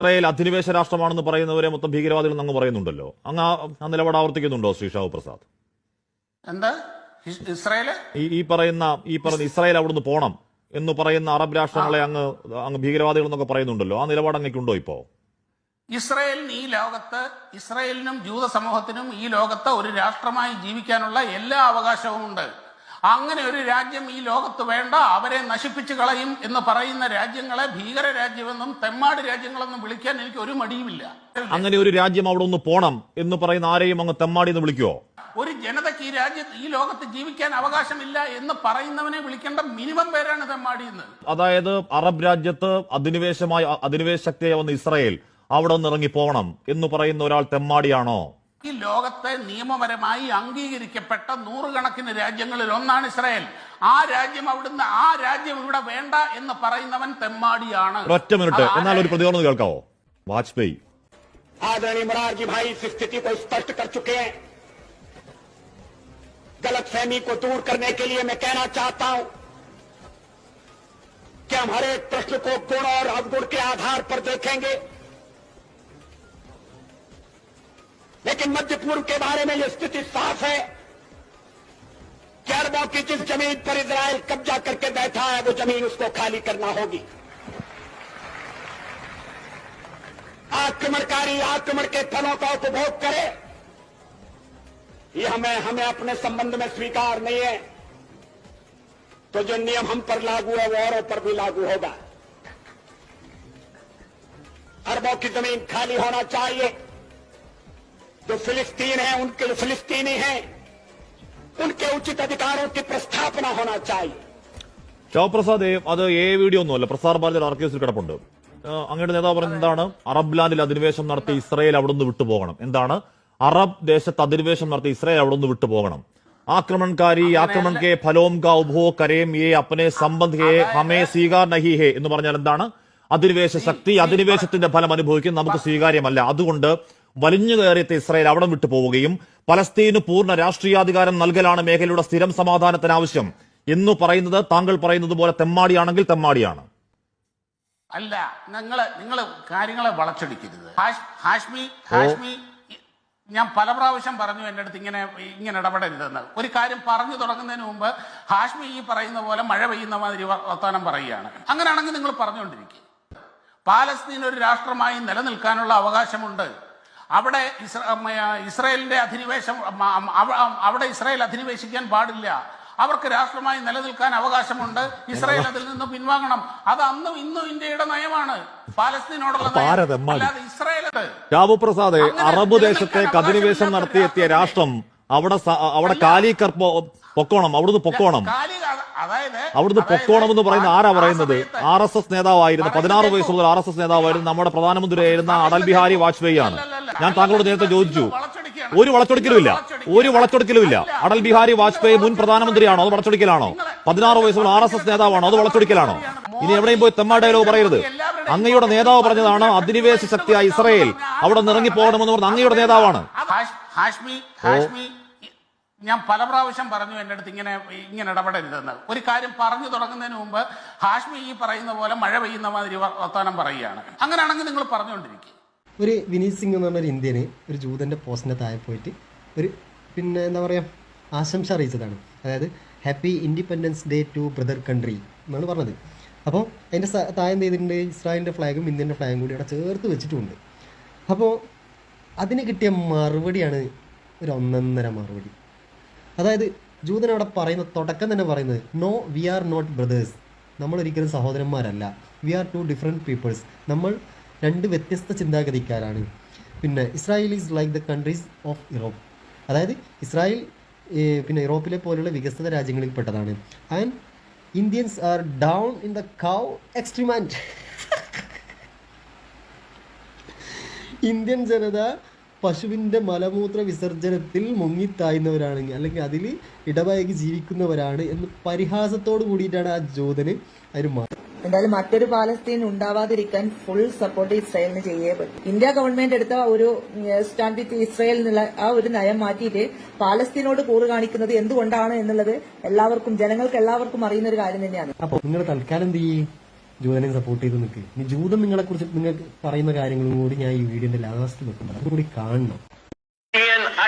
Israel അധിനിവേശ രാഷ്ട്രമാണെന്ന് പറയുന്നവരെ മൊത്തം ഭീകരവാദികൾ അങ്ങ് പറയുന്നുണ്ടല്ലോ. അങ്ങ് ആ- നിലപാട് ആവർത്തിക്കുന്നുണ്ടോ ശ്രീ ഷാഹു പ്രസാദ്? എന്താ? ഇസ്- ഇസ്രായേൽ? ഈ ഈ പറയുന്ന ഈ പറഞ്ഞ ഇസ്രായേൽ അവിടുന്ന് പോണം എന്ന് പറയുന്ന അറബ് രാഷ്ട്രങ്ങളെ അങ്ങ് അങ്ങ് ഭീകരവാദികൾ എന്നൊക്കെ പറയുന്നുണ്ടല്ലോ. ആ നിലപാട് അങ്ങേക്കുണ്ടോ ഇപ്പോ? ഇസ്രായേലിന് ഈ ലോകത്ത് ഇസ്രായേലിനും ജൂത സമൂഹത്തിനും ഈ ലോകത്ത് ഒരു രാഷ്ട്രമായി ജീവിക്കാനുള്ള എല്ലാ അവകാശവും ഉണ്ട്. അങ്ങനെ ഒരു രാജ്യം ഈ ലോകത്ത് വേണ്ട. അവരെ നശിപ്പിച്ചു കളയും എന്ന് പറയുന്ന രാജ്യങ്ങളെ ഭീകര രാജ്യമെന്നും തെമ്മാട് രാജ്യങ്ങളെന്നും വിളിക്കാൻ എനിക്ക് ഒരു മടിയുമില്ല. അങ്ങനെ ഒരു രാജ്യം അവിടെ ഒന്ന് പോണം എന്ന് പറയുന്ന ആരെയും അങ്ങ് തെമ്മാടി എന്ന് വിളിക്കുവോ? ഒരു ജനതയ്ക്ക് ഈ രാജ്യത്ത് ഈ ലോകത്ത് ജീവിക്കാൻ അവകാശമില്ല എന്ന് പറയുന്നവനെ വിളിക്കേണ്ട മിനിമം പേരാണ് തെമ്മാടി എന്ന് അതായത് അറബ് രാജ്യത്ത് അധിനിവേശമായി അധിനിവേശ ശക്തിയായി വന്ന ഇസ്രായേൽ അവിടെ നിന്ന് ഇറങ്ങി പോകണം എന്ന് പറയുന്ന ഒരാൾ തെമ്മാടിയാണോ? ഈ ലോകത്തെ നിയമപരമായി അംഗീകരിക്കപ്പെട്ട നൂറുകണക്കിന് രാജ്യങ്ങളിൽ ഒന്നാണ് ഇസ്രായേൽ ആ രാജ്യം അവിടുന്ന് ആ രാജ്യം ഇവിടെ വേണ്ട എന്ന് പറയുന്നവൻ തെമ്മാടിയാണ് ഒരൊറ്റ മിനിറ്റ് അത് എന്നാൽ ഒരു ആരെ- പ്രതികരണം കേൾക്കാവോ വാജ്പേയി आदरणीय मोरारजी भाई इस स्थिति को स्पष्ट कर चुके हैं गलतफहमी को दूर करने के लिए मैं कहना चाहता हूं कि हम हर एक प्रश्न को गुण और अवगुण के आधार पर देखेंगे लेकिन मध्य पूर्व के बारे में यह स्थिति साफ़ है। कि अरबों की जिस ज़मीन पर इसराइल कब्जा करके बैठा है, वो ज़मीन उसको खाली करना होगी। आक्रमणकारी आक्रमण के फलों का उपभोग करे। ये हमें हमें अपने संबंध में स्वीकार नहीं है। तो जो नियम हम पर लागू है, वो औरों पर भी लागू होगा। अरबों की ज़मीन खाली होना चाहिए। जो फिलिस्तीन है उनके जो फिलिस्तीनी हैं उनके उचित अधिकारों की प्रस्थापना होना चाहिए ശവപ്രസാദ് അത് ഏ വീഡിയോ ഒന്നുമല്ല പ്രസാർ ഭാരതിയുടെ ആർക്കൈവ്സിൽ കിടപ്പുണ്ട് ആ, അങ്ങയുടെ നേതാവ് പറഞ്ഞത് എന്താണ് അറബ് ലാൻഡിൽ അധിനിവേശം നടത്തി ഇസ്രായേൽ അവിടെ നിന്ന് വിട്ടുപോകണം എന്താണ് അറബ് ദേശത്ത് അധിനിവേശം നടത്തി ഇസ്രായേൽ അവിടെ നിന്ന് വിട്ടുപോകണം ആക്രമണകാരി ആക്രമൺ കെ ഫലോം കാ ഉഭോ കരേം യേ അപ്പനെ സംബന്ധ് ഹേ ഹമേ സ്വീകാർ നഹി ഹേ എന്ന് പറഞ്ഞാൽ എന്താണ് അധിനിവേശ ശക്തി അധിനിവേശത്തിന്റെ ഫലം അനുഭവിക്കും നമുക്ക് സ്വീകാര്യമല്ല അതുകൊണ്ട് വലിഞ്ഞു കയറിയത്തെ ഇസ്രായേൽ അവിടെ വിട്ടു പോവുകയും പലസ്തീന് പൂർണ രാഷ്ട്രീയാധികാരം നൽകലാണ് മേഖലയുടെ സ്ഥിരം സമാധാനത്തിന് ആവശ്യം എന്ന് പറയുന്നത് താങ്കൾ പറയുന്നത് പോലെ തെമ്മാടിയാണെങ്കിൽ തെമ്മാടിയാണ്. അല്ല നിങ്ങൾ നിങ്ങൾ കാര്യങ്ങളെ വളച്ചൊടിക്കരുത്. ഹാഷ്- ഹാഷ്മി ഹാഷ്മി ഞാൻ പല പ്രാവശ്യം പറഞ്ഞു എന്റെ അടുത്ത് ഇങ്ങനെ ഇങ്ങനെ ഇടപെടരുതെന്ന്. ഒരു കാര്യം പറഞ്ഞു തുടങ്ങുന്നതിന് മുമ്പ് ഹാഷ്മി ഈ പറയുന്ന പോലെ മഴ പെയ്യുന്ന മാതിരി വർത്തമാനം പറയുകയാണ്. അങ്ങനെയാണെങ്കിൽ നിങ്ങൾ പറഞ്ഞുകൊണ്ടിരിക്കും പാലസ്തീൻ ഒരു രാഷ്ട്രമായി നിലനിൽക്കാനുള്ള അവകാശമുണ്ട്. അവിടെ ഇസ്രയേലിന്റെ അധിനിവേശം അവിടെ ഇസ്രായേൽ അധിനിവേശിക്കാൻ പാടില്ല. അവർക്ക് രാഷ്ട്രമായി നിലനിൽക്കാൻ അവകാശമുണ്ട്. ഇസ്രായേൽ അതിൽ നിന്ന് പിൻവാങ്ങണം. അത് അന്നും ഇന്നും ഇന്ത്യയുടെ നയമാണ്. പാലസ്തീനോടുള്ള? അല്ലാതെ ഇസ്രായേൽ രാവുപ്രസാദ് അറബ് ദേശത്തെ നിലനിൽക്കാൻ അധിനിവേശം നടത്തിയെത്തിയ രാഷ്ട്രം അവിടെ അവിടെ. കാലിക്കർ പൊക്കോണം അവിടുന്ന് പൊക്കോണം. അവിടുന്ന് പൊക്കോണം എന്ന് പറയുന്ന ആരാ പറയുന്നത്? ആർ എസ് എസ് നേതാവായിരുന്നു പതിനാറ് വയസ്സുള്ള ആർ എസ് എസ് നേതാവായിരുന്നു നമ്മുടെ പ്രധാനമന്ത്രിയായിരുന്ന അടൽ ബിഹാരി വാജ്പേയി ആണ്. ഞാൻ താങ്കളോട് നേരത്തെ ചോദിച്ചു. ഒരു വളച്ചൊടിക്കലുമില്ല. ഒരു വളച്ചൊടിക്കലുമില്ല. അടൽ ബിഹാരി വാജ്പേയി മുൻ പ്രധാനമന്ത്രിയാണോ? അത് വളച്ചൊടിക്കലാണോ? പതിനാറ് വയസ്സുള്ള ആർ എസ് എസ് നേതാവാണോ? അത് വളച്ചൊടിക്കലാണോ? ഇനി എവിടെയും പോയി തെമ്മാ ഡയലോഗ് പറയരുത്. അങ്ങയുടെ നേതാവ് പറഞ്ഞതാണ് അധിനിവേശ ശക്തിയായ ഇസ്രയേൽ. അവിടെ നിന്ന് ഇറങ്ങി പോകണമെന്ന് പറഞ്ഞ അങ്ങയുടെ നേതാവാണ്. ഹാഷ്മി ഹാഷ്മി ഞാൻ പല പ്രാവശ്യം പറഞ്ഞു എന്റെ അടുത്ത് ഇങ്ങനെ ഇങ്ങനെ ഇടപെടരുതെന്ന്. ഒരു കാര്യം പറഞ്ഞു തുടങ്ങുന്നതിന് മുമ്പ് ഹാഷ്മി ഈ പറയുന്ന പോലെ മഴ പെയ്യുന്ന മാതിരി വർത്തമാനം വർത്താനം പറയുകയാണ്. അങ്ങനെയാണെങ്കിൽ നിങ്ങൾ പറഞ്ഞുകൊണ്ടിരിക്കും ഒരു വിനീത് സിംഗ് എന്ന് പറഞ്ഞൊരു ഇന്ത്യന് ഒരു ജൂതന്റെ പോസ്റ്റിന്റെ താഴെ പോയിട്ട് ഒരു പിന്നെ എന്താ പറയുക ആശംസ അറിയിച്ചതാണ്. അതായത് happy independence day to brother country എന്നാണ് പറഞ്ഞത്. അപ്പോൾ അതിന്റെ താഴെ എന്ത് ചെയ്തിട്ടുണ്ട്? ഇസ്രായേലിന്റെ ഫ്ലാഗും ഇന്ത്യന്റെ ഫ്ലാഗും കൂടി അവിടെ ചേർത്ത് വെച്ചിട്ടുണ്ട്. അപ്പോൾ അതിന് കിട്ടിയ മറുപടിയാണ് ഒരു ഒന്നൊന്നര മറുപടി. അതായത് ജൂതൻ അവിടെ പറയുന്ന തുടക്കം തന്നെ പറയുന്നത് no we are not brothers നമ്മളൊരിക്കലും സഹോദരന്മാരല്ല. We are two different peoples നമ്മൾ രണ്ട് വ്യത്യസ്ത ചിന്താഗതിക്കാരാണ്. പിന്നെ Israel is like the countries of Europe അതായത് ഇസ്രായേൽ പിന്നെ യൂറോപ്പിലെ പോലുള്ള വികസിത രാജ്യങ്ങളിൽ പെട്ടതാണ് and Indians are down in the cow excrement Indian ജനത പശുവിന്റെ മലമൂത്ര വിസർജനത്തിൽ മുങ്ങിത്തായുന്നവരാണ് അല്ലെങ്കിൽ അതിൽ ഇടപഴകി ജീവിക്കുന്നവരാണ് എന്ന് പരിഹാസത്തോട് കൂടിയിട്ടാണ് ആ ജോതന് അതിന് മാ എന്തായാലും മറ്റൊരു പാലസ്തീൻ ഉണ്ടാവാതിരിക്കാൻ ഫുൾ സപ്പോർട്ട് ഇസ്രായേലിന് ചെയ്യേ പറ്റും. ഇന്ത്യ ഗവൺമെന്റ് എടുത്ത ഒരു സ്റ്റാൻഡ് വിത്ത് ഇസ്രായേൽ എന്നുള്ള ആ ഒരു നയം മാറ്റിയിട്ട് പാലസ്തീനോട് കൂറ് കാണിക്കുന്നത് എന്തുകൊണ്ടാണ് എന്നുള്ളത് എല്ലാവർക്കും ജനങ്ങൾക്ക് എല്ലാവർക്കും അറിയുന്ന ഒരു കാര്യം തന്നെയാണ്. അപ്പൊ നിങ്ങൾ തൽക്കാലം എന്ത് ചെയ്യേ? ജൂതനെ സപ്പോർട്ട് ചെയ്ത് നിൽക്കുക ജൂതം നിങ്ങളെ കുറിച്ച് നിങ്ങൾക്ക് പറയുന്ന കാര്യങ്ങളും കൂടി ഞാൻ ഈ വീഡിയോന്റെ ലാസ്റ്റ് വെക്കുമ്പോൾ അതുകൂടി കാണണം.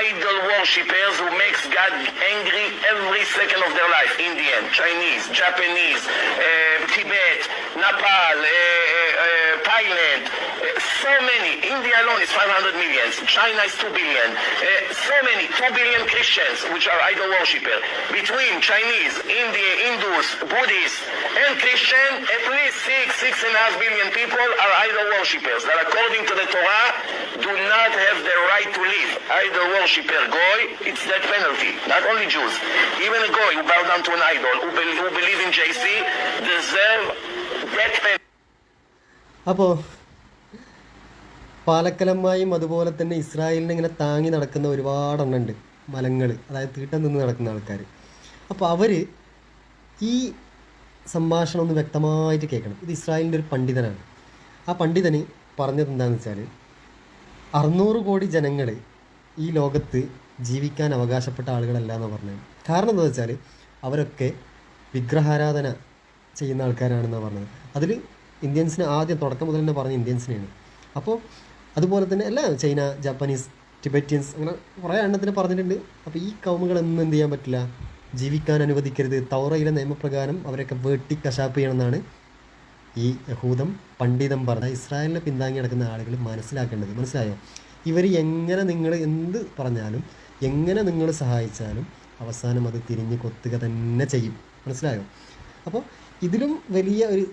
Idol worshippers who makes God angry every second of their life. Indian, Chinese, Japanese, uh, Tibet, Nepal, uh, uh, Thailand. Uh, so many. India alone is 500 million. China is 2 billion. Uh, so many. 2 billion Christians which are idol worshippers. Between Chinese, India, Hindus, Buddhists, and Christian, at least 6, 6.5 billion people are idol worshippers that according to the Torah do not have the right to live. Idol worshipper, Goy, it's that penalty. Not only Jews. Even a Goy who bow down to an idol, who, be- who believe in JC, deserve death penalty. അപ്പോൾ പാലക്കലമ്മായും അതുപോലെ തന്നെ ഇസ്രായേലിനെ ഇങ്ങനെ താങ്ങി നടക്കുന്ന ഒരുപാട് എണ്ണുണ്ട് മലങ്ങൾ അതായത് തീട്ടം നിന്ന് നടക്കുന്ന ആൾക്കാർ. അപ്പോൾ അവർ ഈ സംഭാഷണം ഒന്ന് വ്യക്തമായിട്ട് കേൾക്കണം. ഇത് ഇസ്രായേലിന്റെ ഒരു പണ്ഡിതനാണ്. ആ പണ്ഡിതന് പറഞ്ഞത് എന്താണെന്ന് വെച്ചാൽ അറുന്നൂറ് കോടി ജനങ്ങൾ ഈ ലോകത്ത് ജീവിക്കാൻ അവകാശപ്പെട്ട ആളുകളല്ല എന്ന് പറഞ്ഞത്. കാരണം എന്താ വെച്ചാൽ അവരൊക്കെ വിഗ്രഹാരാധന ചെയ്യുന്ന ആൾക്കാരാണെന്നാണ് പറഞ്ഞത്. അതിൽ ഇന്ത്യൻസിന് ആദ്യം തുടക്കം മുതൽ തന്നെ പറഞ്ഞ ഇന്ത്യൻസിനെയാണ്. അപ്പോൾ അതുപോലെ തന്നെ അല്ല ചൈന ജാപ്പനീസ് ടിബറ്റിയൻസ് അങ്ങനെ കുറേ എണ്ണത്തിന് പറഞ്ഞിട്ടുണ്ട്. അപ്പോൾ ഈ കൗമുകളൊന്നും എന്ത് ചെയ്യാൻ പറ്റില്ല? ജീവിക്കാൻ അനുവദിക്കരുത്. തൗറയിലെ നിയമപ്രകാരം അവരൊക്കെ വെട്ടി കശാപ്പ് ചെയ്യണമെന്നാണ് ഈ യഹൂദം പണ്ഡിതം പറഞ്ഞ ഇസ്രായേലിനെ പിന്താങ്ങി നടക്കുന്ന ആളുകൾ മനസ്സിലാക്കേണ്ടത് മനസ്സിലായോ? ഇവർ എങ്ങനെ നിങ്ങൾ എന്ത് പറഞ്ഞാലും എങ്ങനെ നിങ്ങൾ സഹായിച്ചാലും അവസാനം അത് തിരിഞ്ഞ് കൊത്തുക തന്നെ ചെയ്യും. മനസ്സിലായോ? അപ്പോൾ ഇതിലും വലിയ ഒരു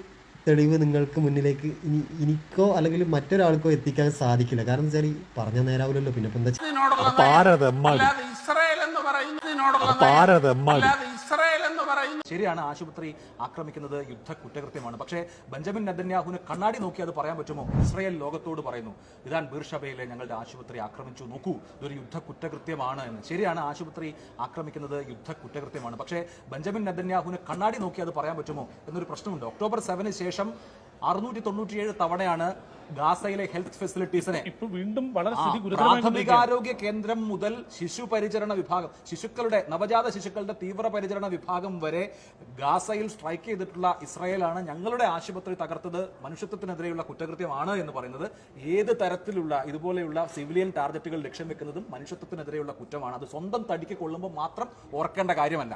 തെളിവ് നിങ്ങൾക്ക് മുന്നിലേക്ക് ഇനി എനിക്കോ അല്ലെങ്കിൽ മറ്റൊരാൾക്കോ എത്തിക്കാൻ സാധിക്കില്ല. കാരണം വെച്ചാൽ പറഞ്ഞ നേരാവില്ലല്ലോ പിന്നെ ഇപ്പം എന്താ ഇസ്രായേൽ എന്ന് പറയുന്നതിനോടുള്ള അപ്പൊ ആരത് എമ്മാടി? അല്ലാതെ ഇസ്രായേൽ എന്ന് പറയുന്ന ശരിയാണ് ആശുപത്രി ആക്രമിക്കുന്നത് യുദ്ധ കുറ്റകൃത്യമാണ് പക്ഷേ ബെഞ്ചമിൻ നെതന്യാഹുവിന് കണ്ണാടി നോക്കി അത് പറയാൻ പറ്റുമോ? ഇസ്രായേൽ ലോകത്തോട് പറയുന്നു. ഇതാൻ ബീർഷബയിലെ ഞങ്ങളുടെ ആശുപത്രി ആക്രമിച്ചു. നോക്കൂ ഇതൊരു യുദ്ധ കുറ്റകൃത്യമാണ് എന്ന്. ശരിയാണ് ആശുപത്രി ആക്രമിക്കുന്നത് യുദ്ധ കുറ്റകൃത്യമാണ് പക്ഷേ ബെഞ്ചമിൻ നെതന്യാഹുവിന് കണ്ണാടി നോക്കി അത് പറയാൻ പറ്റുമോ? എന്നൊരു പ്രശ്നമുണ്ട്. ഒക്ടോബർ സെവന് ശേഷം അറുന്നൂറ്റി തൊണ്ണൂറ്റിയേഴ് തവണയാണ് ഗാസയിലെ ഹെൽത്ത് ഫെസിലിറ്റീസിനെ വീണ്ടും വളരെ പ്രാഥമികാരോഗ്യ കേന്ദ്രം മുതൽ ശിശു പരിചരണ വിഭാഗം ശിശുക്കളുടെ നവജാത ശിശുക്കളുടെ തീവ്ര പരിചരണ വിഭാഗം വരെ ഗാസയിൽ സ്ട്രൈക്ക് ചെയ്തിട്ടുള്ള ഇസ്രായേലാണ് ഞങ്ങളുടെ ആശുപത്രി തകർത്തത്. മനുഷ്യത്വത്തിനെതിരെയുള്ള കുറ്റകൃത്യമാണ് എന്ന് പറയുന്നത്. ഏത് തരത്തിലുള്ള ഇതുപോലെയുള്ള സിവിലിയൻ ടാർഗറ്റുകൾ ലക്ഷ്യം വെക്കുന്നതും മനുഷ്യത്വത്തിനെതിരെയുള്ള കുറ്റമാണ്. അത് സ്വന്തം തടിക്ക് കൊള്ളുമ്പോൾ മാത്രം ഓർക്കേണ്ട കാര്യമല്ല.